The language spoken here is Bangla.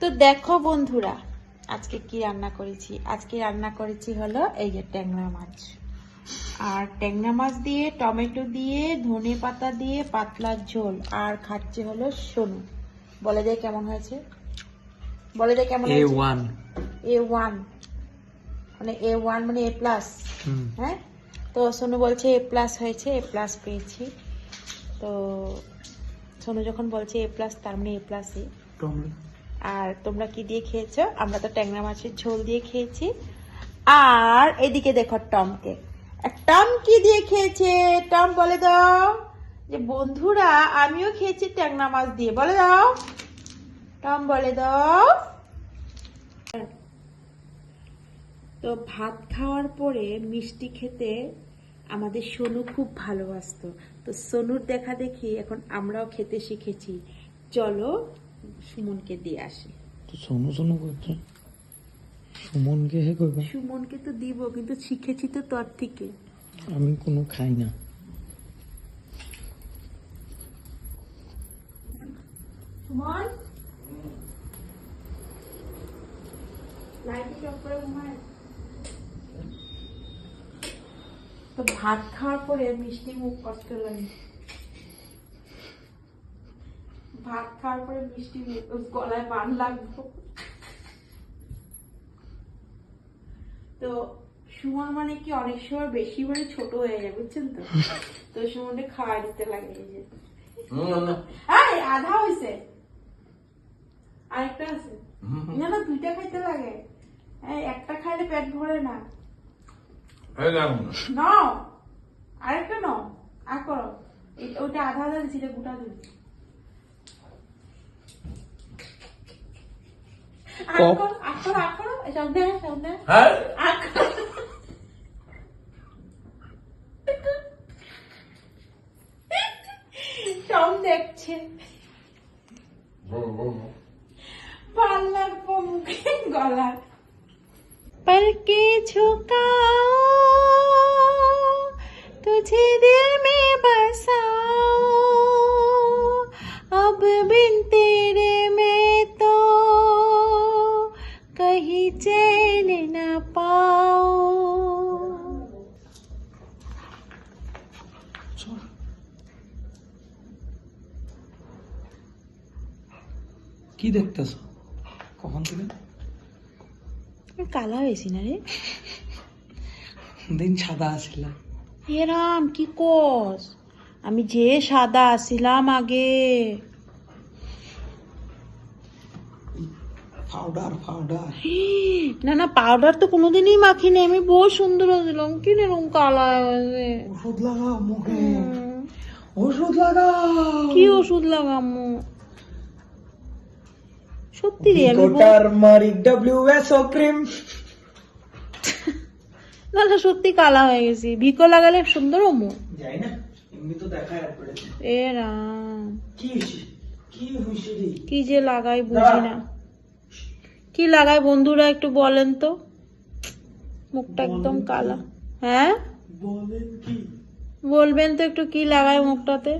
তো দেখো বন্ধুরা আজকে কি রান্না করেছি? আজকে রান্না করেছি হলো এই যে ট্যাংরা মাছ। আর ট্যাংরা মাছ দিয়ে টমেটো দিয়ে ধনে পাতা দিয়ে পাতলা ঝোল। আর খাচ্ছে হলো সোনু। বলে দে কেমন হয়েছে? বলে দে কেমন এ ওয়ান এ ওয়ান মানে এ ওয়ান মানে এ প্লাস হ্যাঁ? তো সোনু বলছে এ প্লাস হয়েছে এ প্লাস পেয়েছি। তো সোনু যখন বলছে এ প্লাস তার মানে এ প্লাসই আর তোমরা কি দিয়ে খেয়েছো? আমরা তো ট্যাংরা মাছের ঝোল দিয়ে খেয়েছি। আর এদিকে দেখো টমকে। টম কি দিয়ে খেয়েছে? টম বলে দাও যে, বন্ধুরা, আমিও খেয়েছি ট্যাংরা মাছ দিয়ে। বলে দাও। টম বলে দাও। তো ভাত খাওয়ার পরে মিষ্টি খেতে আমাদের সোনু খুব ভালোবাসতো। তো সোনুর দেখা দেখি এখন আমরাও খেতে শিখেছি। চলো সুমনকে দিয়ে আসি। তো সোনু সোনু করছে সুমনকে হে করবে? সুমনকে তো দিব কিন্তু শিখেছি তো তোর থেকে। আমি কোনো খাই না। সুমন? লাইট অফ করে ঘুমায় তো ভাত খাওয়ার পরে মিষ্টি মুখ কষ্ট লাগে। ভাত খাওয়ার পরে মিষ্টি গলায় বান লাগল। তো সুমন মানে কি অনেক সময় বেশি মানে ছোট হয়ে যায় বুঝছেন তো? তো সুমনকে খাওয়াই দিতে লাগে এই যে। আধা হয়েছে। আরেকটা আছে। না না দুইটা খাইতে লাগে। একটা খাইলে পেট ভরে না। আরেকটা নাও আর করো। ওইটা আধা আধা দিচ্ছি গোটা দিন সব দেয় সব দেয় আখরো টম দেখছে ভাল লাগবো মুখে গলা पर के झुकाओ तुझे दिल में बसाओ कहीं चैन न पाओ কি দেখতেছ কখন থেকে কালা হয়েছি না রে দিন সাদা আছিল এ রাম কি কস আমি যে সাদা আসিলাম আগে পাউডার পাউডার না না পাউডার তো কোনোদিনই মাখিনি। আমি বহু সুন্দর হয়েছিলাম। কি এরকম কালা হয়েছে। ওষুধ লাগাও মুখে। ওষুধ লাগাও। কি ওষুধ লাগামো? সত্যি রে আমি টার্মারিক ডব্লিউএসও ক্রিম না না সত্যি কালা হয়ে গেছি। ভিকো লাগালে সুন্দর হমু যাই না এমনি তো দেখায় এ রাম। কি কি যে লাগাই বুঝি না। কি লাগায় বন্ধুরা একটু বলেন তো? মুখটা একদম কালা। হ্যাঁ? বলবেন তো একটু কি লাগায় মুখটাতে?